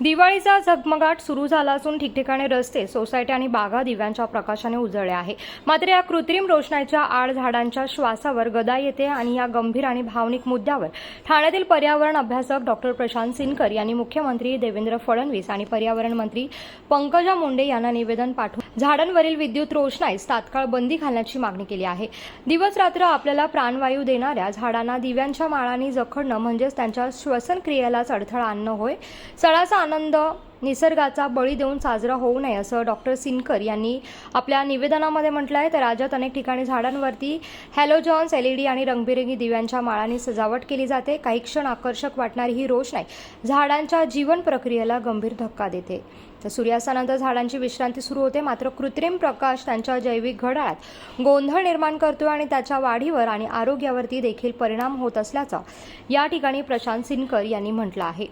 दिवाळीचा झगमगाट सुरू झाला असून ठिकठिकाणी रस्ते सोसायटी आणि बागा दिव्यांच्या प्रकाशाने उजळले आहे. मात्र या कृत्रिम रोषणाईच्या आड झाडांच्या श्वासावर गदा येते आणि या गंभीर आणि भावनिक मुद्द्यावर ठाण्यातील पर्यावरण अभ्यासक डॉक्टर प्रशांत सिनकर यांनी मुख्यमंत्री देवेंद्र फडणवीस आणि पर्यावरण मंत्री पंकजा मुंडे यांना निवेदन पाठवून झाडांवरील विद्युत रोषणाईस तात्काळ बंदी घालण्याची मागणी केली आहे. दिवस रात्र आपल्याला प्राणवायू देणाऱ्या झाडांना दिव्यांच्या माळांनी जखडणं म्हणजेच त्यांच्या श्वसन क्रियेलाच अडथळा आणणं होय. सडाचा आनंद निसर्गाचा बळी देऊन साजरा होऊ नये असं डॉक्टर सिनकर यांनी आपल्या निवेदनामध्ये म्हटलं आहे तर राज्यात अनेक ठिकाणी झाडांवरती हॅलोजॉन्स डी आणि रंगबिरंगी दिव्यांच्या माळांनी सजावट केली जाते. काही क्षण आकर्षक वाटणारी ही रोषणाई झाडांच्या जीवन प्रक्रियेला गंभीर धक्का देते. तर सूर्यास्तानंतर झाडांची विश्रांती सुरू होते. मात्र कृत्रिम प्रकाश त्यांच्या जैविक घड्याळात गोंधळ निर्माण करतो आणि त्याच्या वाढीवर आणि आरोग्यावरती देखील परिणाम होत असल्याचं या ठिकाणी प्रशांत सिनकर यांनी म्हटलं आहे.